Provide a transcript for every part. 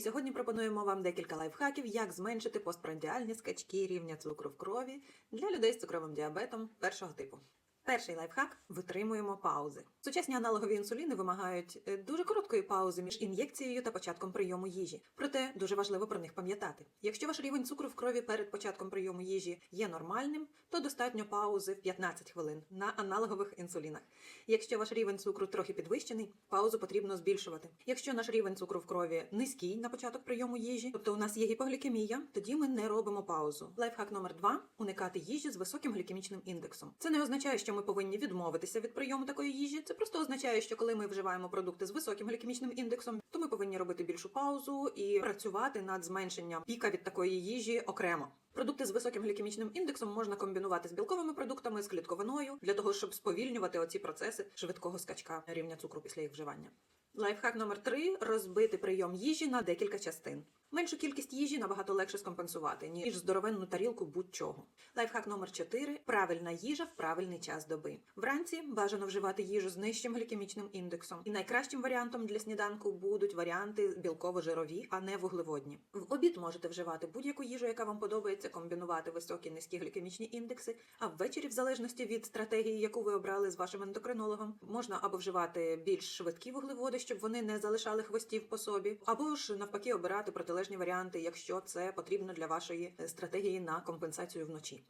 Сьогодні пропонуємо вам декілька лайфхаків, як зменшити постпрандіальні скачки рівня цукру в крові для людей з цукровим діабетом першого типу. Перший лайфхак витримуємо паузи. Сучасні аналогові інсуліни вимагають е, дуже короткої паузи між ін'єкцією та початком прийому їжі. Проте дуже важливо про них пам'ятати. Якщо ваш рівень цукру в крові перед початком прийому їжі є нормальним, то достатньо паузи в 15 хвилин на аналогових інсулінах. Якщо ваш рівень цукру трохи підвищений, паузу потрібно збільшувати. Якщо наш рівень цукру в крові низький на початок прийому їжі, тобто у нас є гіпоглікемія, тоді ми не робимо паузу. Лайфхак номер два уникати їжі з високим глікемічним індексом. Це не означає, що ми повинні відмовитися від прийому такої їжі. Це просто означає, що коли ми вживаємо продукти з високим глікемічним індексом, то ми повинні робити більшу паузу і працювати над зменшенням піка від такої їжі окремо. Продукти з високим глікемічним індексом можна комбінувати з білковими продуктами, з клітковиною для того, щоб сповільнювати оці процеси швидкого скачка рівня цукру після їх вживання. Лайфхак номер три розбити прийом їжі на декілька частин. Меншу кількість їжі набагато легше скомпенсувати, ніж здоровенну тарілку будь-чого. Лайфхак номер 4 правильна їжа в правильний час доби. Вранці бажано вживати їжу з нижчим глікемічним індексом. І найкращим варіантом для сніданку будуть варіанти білково-жирові, а не вуглеводні. В обід можете вживати будь-яку їжу, яка вам подобається, комбінувати високі низькі глікемічні індекси. А ввечері, в залежності від стратегії, яку ви обрали з вашим ендокринологом, можна або вживати більш швидкі вуглеводи, щоб вони не залишали хвостів по собі, або ж навпаки обирати протилежні варіанти, якщо це потрібно для вашої е, стратегії на компенсацію вночі.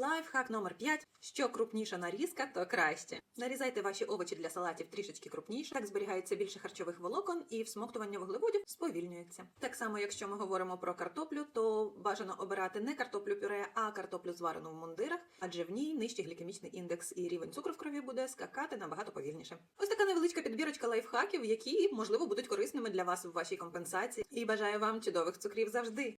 Лайфхак номер 5. Що крупніша нарізка, то краще. Нарізайте ваші овочі для салатів трішечки крупніше, так зберігається більше харчових волокон і всмоктування вуглеводів сповільнюється. Так само, якщо ми говоримо про картоплю, то бажано обирати не картоплю пюре, а картоплю зварену в мундирах, адже в ній нижчий глікемічний індекс і рівень цукру в крові буде скакати набагато повільніше. Ось така невеличка підбірочка лайфхаків, які можливо будуть корисними для вас в вашій компенсації. І бажаю вам чудових цукрів завжди.